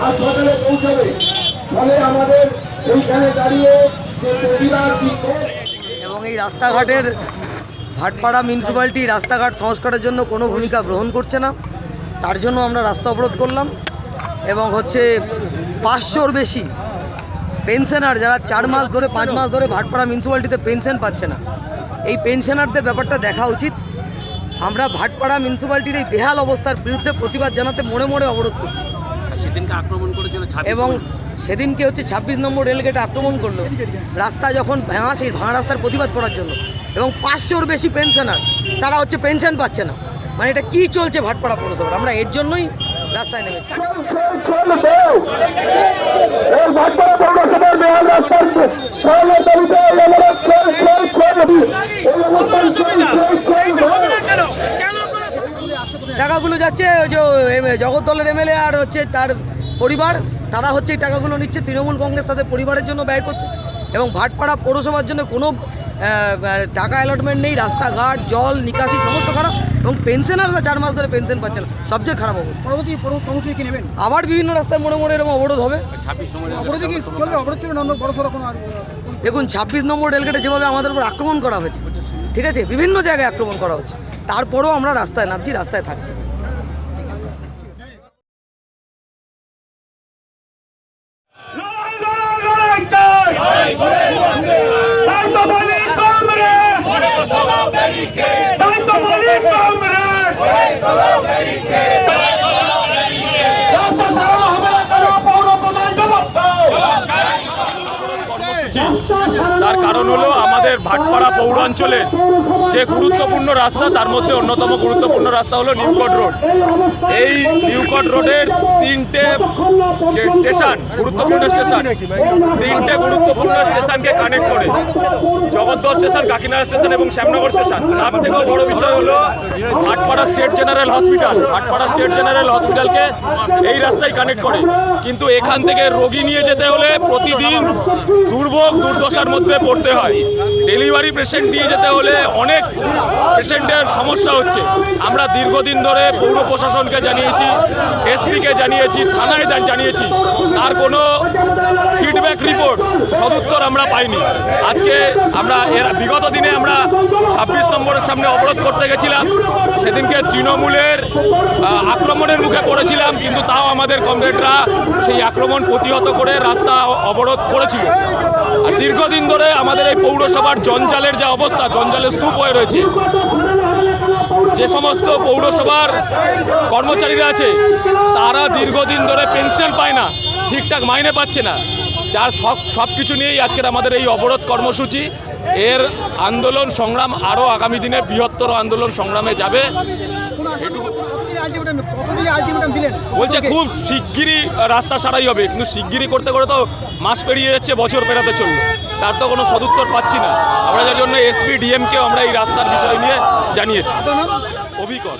হাসপাতালে পৌঁছাবে। ফলে আমাদের এইখানে দাঁড়িয়ে এবং এই রাস্তাঘাটের ভাটপাড়া মিউনিসিপ্যালিটি রাস্তাঘাট সংস্কারের জন্য কোনো ভূমিকা গ্রহণ করছে না। তার জন্য আমরা রাস্তা অবরোধ করলাম এবং হচ্ছে পাঁচশোর বেশি পেনশনার যারা চার মাস ধরে, পাঁচ মাস ধরে ভাটপাড়া মিউনিসিপ্যালিটিতে পেনশন পাচ্ছে না। এই পেনশনারদের ব্যাপারটা দেখা উচিত। আমরা ভাটপাড়া মিউনিসিপ্যালিটির এই বেহাল অবস্থার বিরুদ্ধে প্রতিবাদ জানাতে মোড়ে মোড়ে অবরোধ করছি। সেদিনকে আক্রমণ করেছিল এবং সেদিনকে হচ্ছে ছাব্বিশ নম্বর রেলগেটে আক্রমণ করল। রাস্তা যখন ভাঙা সেই ভাঙা রাস্তার প্রতিবাদ করার জন্য। এবং পাঁচশোর বেশি পেনশনার তারা হচ্ছে পেনশন পাচ্ছে না। মানে এটা কি চলছে ভাটপাড়া পৌরসভার? আমরা এর জন্যই রাস্তায় নেমেছি। চলবে ভাটপাড়া পৌরসভার বেহাল রাস্তার টাকাগুলো যাচ্ছে ওই যে এম- জগদ্দলের এমএলএ আর হচ্ছে তার পরিবার তারা হচ্ছে এই টাকাগুলো নিচ্ছে। তৃণমূল কংগ্রেস তাদের পরিবারের জন্য ব্যয় করছে এবং ভাটপাড়া পৌরসভার জন্য কোনো টাকা অ্যালটমেন্ট নেই রাস্তাঘাট জল নিকাশি সমস্ত খারাপ এবং পেনশনাররা চার মাস ধরে পেনশন পাচ্ছে না। সবচেয়ে খারাপ অবস্থা। পরবর্তী পরবর্তী কর্মসূচি কি নেবেন? আবার বিভিন্ন রাস্তার মোড়ে মোড়ে এরকম অবরোধ হবে। দেখুন ছাব্বিশ নম্বর রেলগেটে যেভাবে আমাদের উপর আক্রমণ করা হয়েছে ঠিক আছে? বিভিন্ন জায়গায় আক্রমণ করা হচ্ছে। তারপরেও আমরা রাস্তায় নামছি রাস্তায় থাকছি। তাই তো বলি কমরেড রাস্তা সারানো হবে না কেন পৌর প্রধান জবাব দাও কর্মসূচি তার কারণ হলো আমাদের ভাটপাড়া পৌরাঞ্চলের যে গুরুত্বপূর্ণ রাস্তা, তার মধ্যে অন্যতম গুরুত্বপূর্ণ রাস্তা হলো নিউকট রোড। এই নিউকট রোডের তিনটে যে স্টেশন, গুরুত্বপূর্ণ স্টেশন, তিনটে গুরুত্বপূর্ণ স্টেশনকে কানেক্ট করে। জগদ্দল স্টেশন, কাকিনাড়া স্টেশন এবং শ্যামনগর স্টেশন। তার থেকেও বড় বিষয় হলো Bhatpara state general hospital. Bhatpara state general হসপিটালকে এই রাস্তায় কানেক্ট করে। কিন্তু এখান থেকে রোগী নিয়ে যেতে হলে প্রতিদিন দুর্ভোগ, দুর্দশার মধ্যে পড়তে হয়। ডেলিভারি পেশেন্ট নিয়ে যেতে হলে অনেক পেশেন্টের সমস্যা হচ্ছে। আমরা দীর্ঘদিন ধরে পৌর প্রশাসনকে জানিয়েছি, এসপিকে জানিয়েছি, থানায় জানিয়েছি। তার কোনো ফিডব্যাক রিপোর্ট সদুত্তর আমরা পাইনি। আজকে আমরা এর বিগত দিনে আমরা ছাব্বিশ নম্বরের সামনে অবরোধ করতে গেছিলাম। সেদিনকে তৃণমূলের আক্রমণের মুখে পড়েছিলাম, কিন্তু তাও আমাদের কমরেডরা সেই আক্রমণ প্রতিহত করে রাস্তা অবরোধ করেছিল। আর দীর্ঘদিন ধরে আমাদের এই পৌরসভার জঞ্জালের যে অবস্থা, জঞ্জালের স্তূপ হয়ে রয়েছে। যে সমস্ত পৌরসভার কর্মচারীরা আছে, তারা দীর্ঘদিন ধরে পেনশন পায় না, ঠিকঠাক মাইনে পাচ্ছে না। যার সব সব কিছু নিয়েই আজকের আমাদের এই অবরোধ কর্মসূচি। এর আন্দোলন সংগ্রাম আরও আগামী দিনে বৃহত্তর আন্দোলন সংগ্রামে যাবে। বলছে খুব শিগগিরই রাস্তা সারাই হবে, কিন্তু শিগগিরই করতে করে তো মাস পেরিয়ে যাচ্ছে, বছর পেরাতে চলল। তার তো কোনো সদুত্তর পাচ্ছি না। আমরা যার জন্য এসপি, ডিএমকেও আমরা এই রাস্তার বিষয় নিয়ে জানিয়েছি। অভিকর